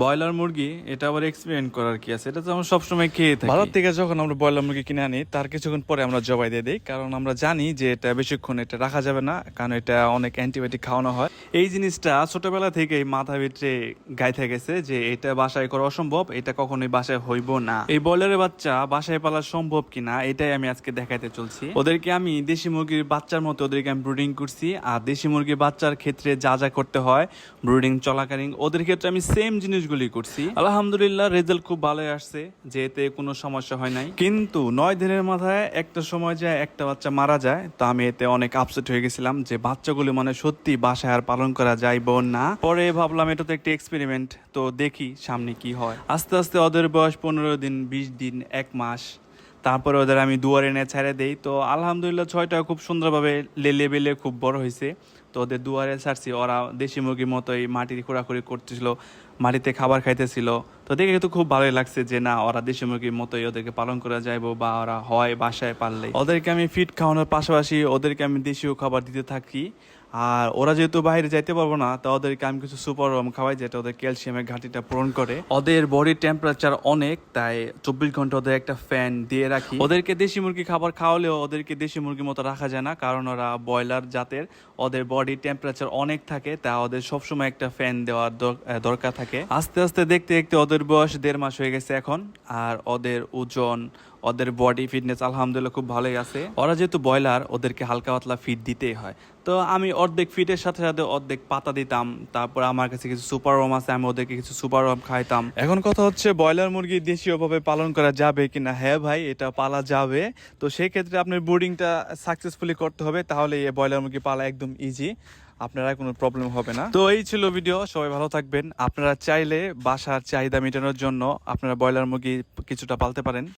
Broiler মুরগি, এটা আবার এক্সপেরিমেন্ট করার কি আছে? এটা তো আমরা সবসময় খেয়ে থাকি। বাজার থেকে যখন আমরা ব্রয়লার মুরগি কিনে আনি, তার কিছুক্ষণ পরে আমরা জবাই দিয়ে দিই, কারণ আমরা জানি যে এটা বেশিক্ষণ এটা রাখা যাবে না, কারণ এটা অনেক অ্যান্টিবায়োটিক খাওয়ানো হয়। এই জিনিসটা ছোটবেলা থেকেই মাথা ভিতরে গাইতে গেছে যে এটা বাসায় করা অসম্ভব, এটা কখনোই বাসায় হইব না। এই ব্রয়লারের বাচ্চা বাসায় পালা সম্ভব কিনা, এটাই আমি আজকে দেখাইতে চলছি। ওদেরকে আমি দেশি মুরগির বাচ্চার মতো ওদেরকে আমি ব্রুডিং করছি, আর দেশি মুরগির বাচ্চার ক্ষেত্রে যা যা করতে হয় ব্রুডিং চলাকালীন, ওদের ক্ষেত্রে আমি সেম জিনিসগুলি করছি। আলহামদুলিল্লাহ, রেজাল্ট খুব ভালোই আসছে যে এতে কোনো সমস্যা হয় নাই। কিন্তু নয় দিনের মাথায় একটা সময় যায় একটা বাচ্চা মারা যায়, তো আমি এতে অনেক আপসেট হয়ে গেছিলাম যে বাচ্চাগুলো মানে সত্যি বাসায় আর পালন করা যাইব না। পরে ভাবলাম এটা তো একটা এক্সপেরিমেন্ট তো দেখি সামনে কি হয়। আস্তে আস্তে ওদের বয়স পনেরো দিন, বিশ দিন, এক মাস। তারপরে ওদের আমি দুয়ারে এনে ছেড়ে দেই, তো আলহামদুলিল্লাহ ছয়টা খুব সুন্দরভাবে লেলে বেলে খুব বড় হয়েছে তো ওদের দুয়ারে ছাড়ছি। ওরা দেশি মুরগির মতোই মাটির খোঁড়াখুড়ি করতেছিল মাটিতে খাবার খাইতেছিল। তো দেখে তো খুব ভালোই লাগছে যে, না, ওরা দেশি মতোই ওদেরকে পালন করা যাইবো বা ওরা হয় বাসায় পারলে ওদেরকে আমি ফিট খাওয়ানোর পাশাপাশি ওদেরকে আমি দেশীয় খাবার দিতে থাকি। আর ওরা যেহেতু বাইরে যাইতে পারব না, তো ওদেরকে আমি কিছু সুপার রম খাওয়াই যেটা ওদের ক্যালসিয়ামের ঘাটতিটা পূরণ করে। ওদের বডি টেম্পারেচার অনেক, তাই চব্বিশ ঘণ্টা ওদের একটা ফ্যান দিয়ে রাখি। ওদেরকে দেশি মুরগি খাবার খাওয়ালেও ওদেরকে দেশি মুরগির মতো রাখা যায় না, কারণ ওরা ব্রয়লার জাতের। ওদের বডি টেম্পারেচার অনেক থাকে, তা ওদের সবসময় একটা ফ্যান দেওয়ার দর- দরকার থাকে। আস্তে আস্তে দেখতে দেখতে ওদের বয়স দেড় মাস হয়ে গেছে এখন, আর ওদের ওজন, ওদের বডি ফিটনেস আলহামদুলিল্লাহ খুব ভালোই আছে। ওরা যেহেতু ব্রয়লার, ওদেরকে হালকা পাতলা ফিট দিতেই হয়। তো আমি অর্ধেক ফিটের সাথে সাথে অর্ধেক পাতা দিতাম, তারপর আমার কাছে কিছু সুপার রম আছে, আমি ওদেরকে কিছু সুপার রম খাইতাম। এখন কথা হচ্ছে ব্রয়লার মুরগি দেশীয়ভাবে পালন করা যাবে কিনা? হ্যাঁ ভাই, এটা পালা যাবে। তো সেই ক্ষেত্রে আপনার ব্রুডিংটা সাকসেসফুলি করতে হবে তাহলে এই ব্রয়লার মুরগি পালা একদম ইজি আপনারা কোনো প্রবলেম হবে না। তো এই ছিল ভিডিও সবাই ভালো থাকবেন। আপনারা চাইলে বাসার চাহিদা মেটানোর জন্য আপনারা ব্রয়লার মুরগি কিছুটা পালতে পারেন।